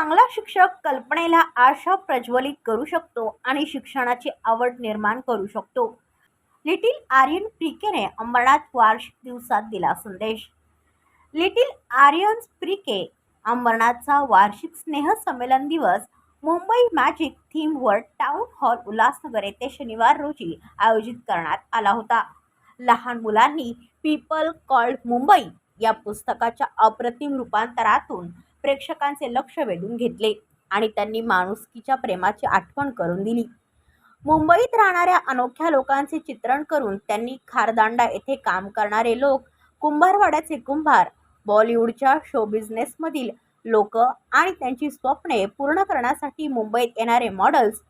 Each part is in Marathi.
चांगला शिक्षक कल्पनेला आशा प्रज्वलित करू शकतो आणि शिक्षणाची आवड निर्माण करू शकतो. लिटिल आर्यन प्रिकेने अंबरनाथ वार्षिक दिवसात दिला संदेश. लिटिल आर्यन्स प्रिके अंबरनाथचा वार्षिक स्नेहसंमेलन दिवस मुंबई मॅजिक थीमवर टाउन हॉल उल्हासनगर येथे शनिवार रोजी आयोजित करण्यात आला होता. लहान मुलांनी पीपल कॉल्ड मुंबई या पुस्तकाच्या अप्रतिम रूपांतरातून प्रेक्षकांचे लक्ष वेधून घेतले आणि त्यांनी माणुसकीच्या प्रेमाची आठवण करून दिली. मुंबईत राहणाऱ्या अनोख्या लोकांचे चित्रण करून त्यांनी खारदांडा येथे काम करणारे लोक कुंभारवाड्याचे कुंभार बॉलिवूडच्या शो बिझनेसमधील लोक आणि त्यांची स्वप्ने पूर्ण करण्यासाठी मुंबईत येणारे मॉडेल्स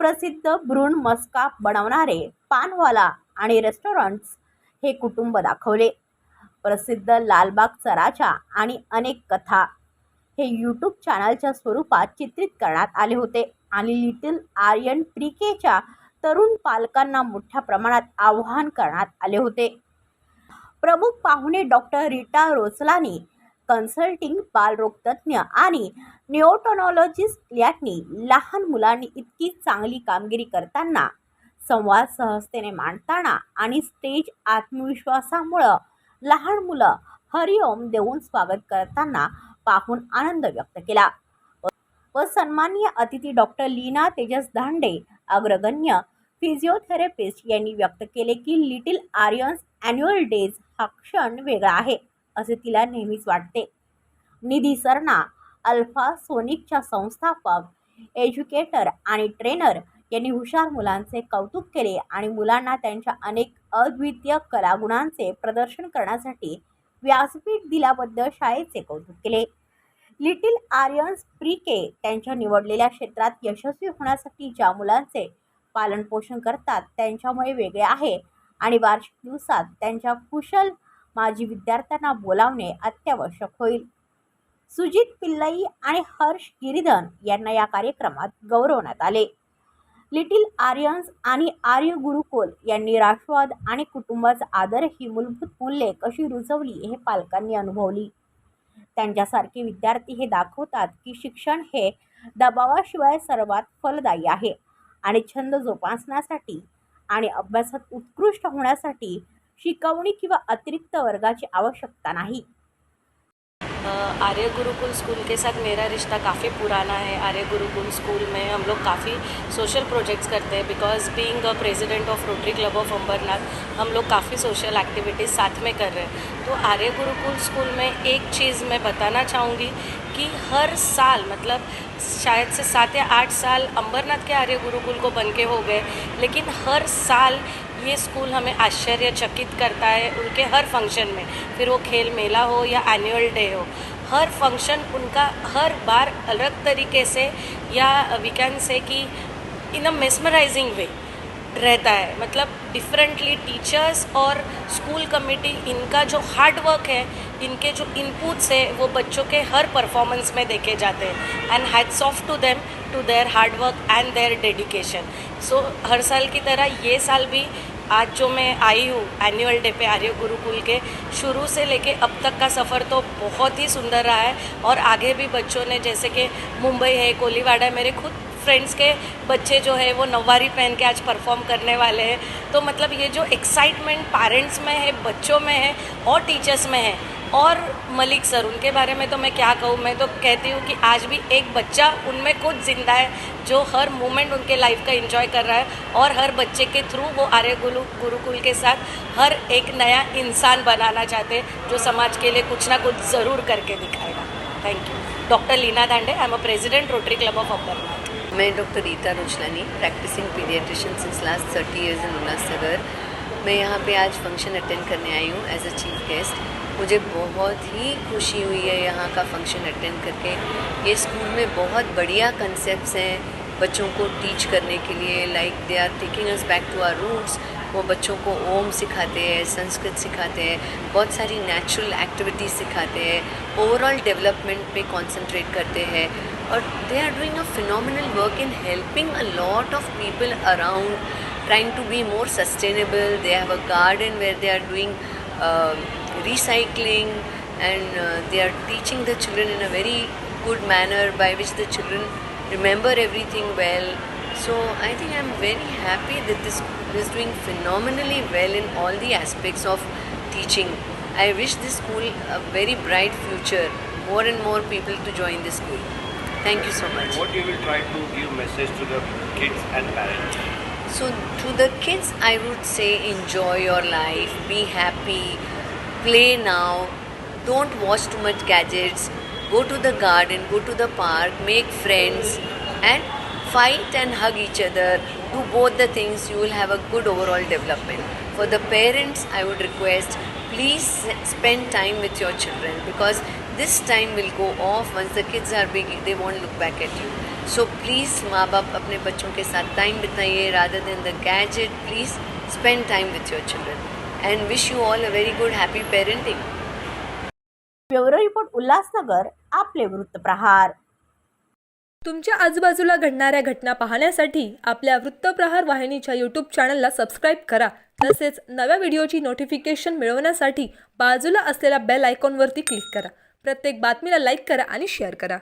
प्रसिद्ध भ्रूण मस्का बनवणारे पानवाला आणि रेस्टॉरंट्स हे कुटुंब दाखवले. प्रसिद्ध लालबागचा राजा आणि अनेक कथा हे यूट्यूब चॅनलच्या स्वरूपात चित्रित करण्यात आले होते. आणि लिटिल आर्यन प्रिकेच्या तरुण पालकांना मोठ्या प्रमाणात आव्हान करण्यात आले होते. प्रमुख पाहुणे डॉक्टर रीटा रोचलानी कन्सल्टिंग बालरोगतज्ञ आणि न्यूटोनॉलॉजिस्ट यांनी लहान मुलांनी इतकी चांगली कामगिरी करताना संवाद सहजतेने मांडताना आणि स्टेज आत्मविश्वासामुळं लहान मुलं हरिओम देऊन स्वागत करताना पाहून आनंद व्यक्त केला. व सन्माननीय अतिथी डॉक्टर लीना तेजस धांडे अग्रगण्य फिजिओथेरपिस्ट यांनी व्यक्त केले की लिटिल आर्यन्स ॲन्युअल डेज हा क्षण वेगळा आहे असे तिला नेहमीच वाटते. निधी सरना अल्फा सोनिकच्या संस्थापक एज्युकेटर आणि ट्रेनर यांनी हुशार मुलांचे कौतुक केले आणि मुलांना त्यांच्या अनेक अद्वितीय कलागुणांचे प्रदर्शन करण्यासाठी व्यासपीठ दिल्याबद्दल शाळेचे कौतुक केले. लिटिल आर्यन्स प्रिके त्यांच्या निवडलेल्या क्षेत्रात यशस्वी होण्यासाठी ज्या मुलांचे पालनपोषण करतात त्यांच्यामुळे वेगळे आहे आणि वार्षिक दिवसात त्यांच्या कुशल माजी विद्यार्थ्यांना बोलावणे अत्यावश्यक होईल. सुजित पिल्लई आणि हर्ष गिरिधन यांना या कार्यक्रमात गौरवण्यात आले. लिटिल आर्यन्स आणि आर्य गुरुकुल यांनी राष्ट्रवाद आणि कुटुंबाचा आदर ही मूलभूत मूल्ये कशी रुजवली हे पालकांनी अनुभवली. त्यांच्यासारखे विद्यार्थी हे दाखवतात की शिक्षण हे दबावाशिवाय सर्वात फलदायी आहे आणि छंद जोपासण्यासाठी आणि अभ्यासात उत्कृष्ट होण्यासाठी शिकवणी किंवा अतिरिक्त वर्गाची आवश्यकता नाही. आर्य गुरुकुल स्कूल के साथ मेरा रिश्ता काफ़ी पुराना है। आर्य गुरुकुल स्कूल में हम लोग काफ़ी सोशल प्रोजेक्ट्स करते हैं because being a president of Rotary Club of Ambernath हम लोग काफ़ी सोशल एक्टिविटीज़ साथ में कर रहे हैं। तो आर्य गुरुकुल स्कूल में एक चीज़ मैं बताना चाहूँगी कि हर साल मतलब शायद से सात या आठ साल अंबरनाथ के आर्य गुरुकुल को बन के हो गए, लेकिन हर साल ये स्कूल हमें आश्चर्यचकित करता है उनके हर फ़ंक्शन में। फिर वो खेल मेला हो या एनुअल डे हो, हर फ़ंक्शन उनका हर बार अलग तरीके से या वी कैन से कि इन अ मेस्मराइजिंग वे रहता है। मतलब डिफरेंटली टीचर्स और स्कूल कमेटी इनका जो हार्ड वर्क है, इनके जो इनपुट्स है, वो बच्चों के हर परफॉर्मेंस में देखे जाते हैं। And hats off to them to their hard work and their dedication so हर साल की तरह ये साल भी आज जो मैं आई हूँ एनुअल डे पे आर्य गुरुकुल के, शुरू से लेके अब तक का सफ़र तो बहुत ही सुंदर रहा है और आगे भी बच्चों ने, जैसे कि मुंबई है, कोलीवाड़ा मेरे खुद फ्रेंड्स के बच्चे जो है, वो नववारी पहन के आज परफॉर्म करने वाले हैं। तो मतलब ये जो एक्साइटमेंट पेरेंट्स में है, बच्चों में है और टीचर्स में है और मलिक सर, उनके बारे में तो मैं क्या कहूँ? मैं तो कहती हूँ कि आज भी एक बच्चा उनमें खुद ज़िंदा है, जो हर मोमेंट उनके लाइफ का एंजॉय कर रहा है और हर बच्चे के थ्रू वो आर्य गुरु गुरुकुल के साथ हर एक नया इंसान बनाना चाहते हैं, जो समाज के लिए कुछ ना कुछ ज़रूर करके दिखाएगा। Thank you doctor Leena Dande I am a president Rotary Club of Ambernath मैं doctor Rita Rochlani practising paediatrician since last thirty years in Ulhasnagar मैं यहाँ पे आज फ़ंक्शन अटेंड करने आई हूँ एज अ चीफ गेस्ट मुझे बहुत ही खुशी हुई है यहाँ का फ़ंक्शन अटेंड करके। ये स्कूल में बहुत बढ़िया कंसेप्ट्स हैं बच्चों को टीच करने के लिए। Like they are taking us back to our roots वो बच्चों को ओम सिखाते हैं, संस्कृत सिखाते हैं, बहुत सारी नेचुरल एक्टिविटीज़ सिखाते हैं। ओवरऑल डेवलपमेंट पे कंसंट्रेट करते हैं। और they are doing a phenomenal work in helping a lot of people around trying to be more sustainable they have a garden where they are doing uh, recycling and uh, they are teaching the children in a very good manner by which the children remember everything well. So I think I'm very happy that this school is doing phenomenally well in all the aspects of teaching. I wish this school a very bright future. More and more people to join this school. Thank you so much. What you will try to give message to the kids and parents? So, to the kids, I would say enjoy your life, be happy, play now, don't watch too much gadgets, go to the garden, go to the park, make friends, and fight and hug each other. Do both the things, you will have a good overall development. For the parents, I would request please spend time with your children because this time will go off once the kids are big, they won't look back at you. So please माँ बाप अपने बच्चों के साथ time बिताइए rather than the gadget please spend time with your children and wish you all a very good happy parenting bureau report Ulhasnagar आपले वृत्तप्रहार तुमच्या आजूबाजूला घडणाऱ्या घटना पाहण्यासाठी आपल्या वृत्तप्रहार वाहिनीच्या यूट्यूब चॅनलला सबस्क्राईब करा. तसेच नव्या व्हिडिओची नोटिफिकेशन मिळवण्यासाठी बाजूला असलेल्या बेल आयकॉनवरती क्लिक करा. प्रत्येक बातमीला लाईक करा आणि शेअर करा.